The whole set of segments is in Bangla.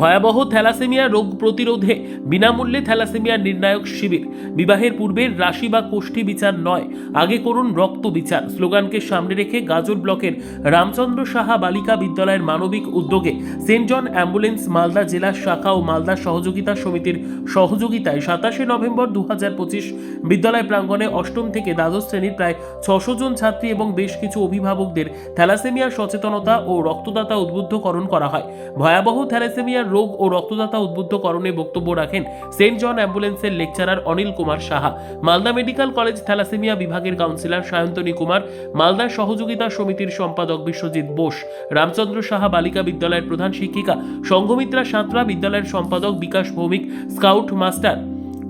ভয়াবহ থ্যালাসেমিয়া রোগ প্রতিরোধে বিনামূল্যে থ্যালাসেমিয়া নির্ণায়ক শিবির। বিবাহের পূর্বে রাশি বা কোষ্ঠী বিচার নয়, আগে করুন রক্ত বিচার। স্লোগানকে সামনে রেখে গাজল ব্লকের রামচন্দ্র সাহা বালিকা বিদ্যালয়ের মানবিক উদ্যোগে সেন্ট জন অ্যাম্বুলেন্স মালদা জেলা শাখা ও মালদা সহযোগিতা সমিতির সহযোগিতায় সাতাশে নভেম্বর দু হাজার পঁচিশ বিদ্যালয় প্রাঙ্গণে অষ্টম থেকে দ্বাদশ শ্রেণির প্রায় ছশো জন ছাত্রী এবং বেশ কিছু অভিভাবকদের থ্যালাসেমিয়া সচেতনতা ও রক্তদাতা উদ্বুদ্ধকরণ করা হয়। ভয়াবহ থ্যালাসেমিয়ার রোগ ও রক্তদাতা উদ্বুদ্ধকরণে বক্তব্য রাখেন সেন্ট জন অ্যাম্বুলেন্সের lecturer Anil Kumar Saha. Malda medical college thalassaemia বিভাগের কাউন্সিলর সায়ন্তনী কুমার, মালদা সহযোগিতা সমিতির সম্পাদক বিশ্বজিৎ বোস, রামচন্দ্র সাহা বালিকা বিদ্যালয়ের প্রধান শিক্ষিকা সংঘমিত্রা সাঁতরা বিদ্যালয়ের সম্পাদক বিকাশ ভৌমিক, স্কাউট মাস্টার,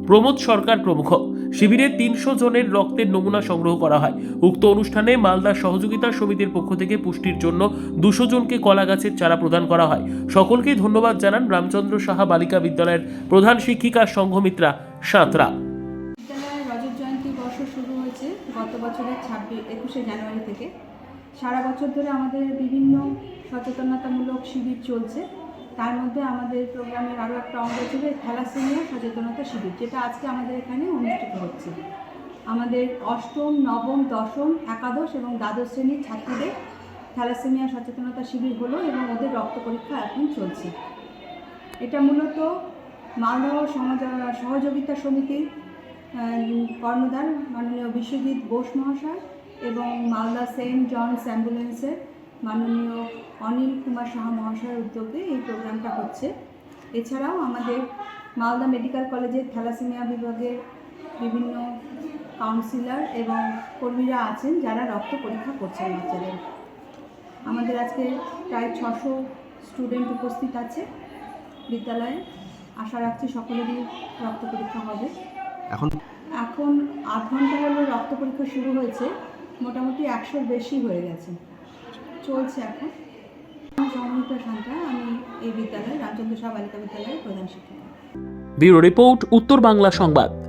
প্রমোদ সরকার প্রমুখ। শিবিরে তিনশো জনের রক্তের নমুনা সংগ্রহ করা হয়। উক্ত অনুষ্ঠানে মালদা সহযোগিতা সমিতির পক্ষ থেকে পুষ্টির জন্য দুশো জনকে কলা গাছের চারা প্রদান করা হয়। সকলকেই ধন্যবাদ জানান রামচন্দ্র সাহা বালিকা বিদ্যালয়ের প্রধান শিক্ষিকা সংঘমিত্রা সাঁতরা। গত বছরের ছাব্বিশ, একুশে জানুয়ারি থেকে। সারা বছর ধরে আমাদের বিভিন্ন সচেতনতামূলক শিবির চলছে। তার মধ্যে আমাদের প্রোগ্রামের আরও একটা অঙ্গ ছিল থ্যালাসেমিয়া, সচেতনতা শিবির, যেটা আজকে আমাদের এখানে অনুষ্ঠিত হচ্ছে। আমাদের অষ্টম, নবম, দশম, একাদশ এবং দ্বাদশ শ্রেণির ছাত্রীদের থ্যালাসেমিয়া সচেতনতা শিবির হলো এবং ওদের রক্ত পরীক্ষা এখন চলছে। এটা মূলত মালদহ সমাজ, সহযোগিতা সমিতির কর্ণধার মাননীয় বিশ্বজিৎ বোস মহাশয় এবং মালদা সেন্ট জনস অ্যাম্বুলেন্সের মাননীয় অনিল কুমার সাহা মহাশয়ের উদ্যোগে এই প্রোগ্রামটা হচ্ছে। এছাড়াও আমাদের মালদা মেডিকেল কলেজের থ্যালাসেমিয়া বিভাগের বিভিন্ন কাউন্সিলর এবং কর্মীরা আছেন যারা রক্ত পরীক্ষা করছেন বাচ্চাদের। আমাদের আজকে প্রায় ছশো স্টুডেন্ট উপস্থিত আছে বিদ্যালয়ে। আশা রাখছি সকলেরই রক্ত পরীক্ষা হবে। এখন? এখন আধ ঘণ্টা হলো রক্ত পরীক্ষা শুরু হয়েছে। মোটামুটি একশোর বেশি হয়ে গেছে। চলছে এখন। সমন্বিতা সান্তা আমি এই বিদ্যালয়ে, রামচন্দ্র সাহা বালিকা বিদ্যালয়ের প্রধান শিক্ষিকা। ব্যুরো রিপোর্ট, উত্তর বাংলা সংবাদ।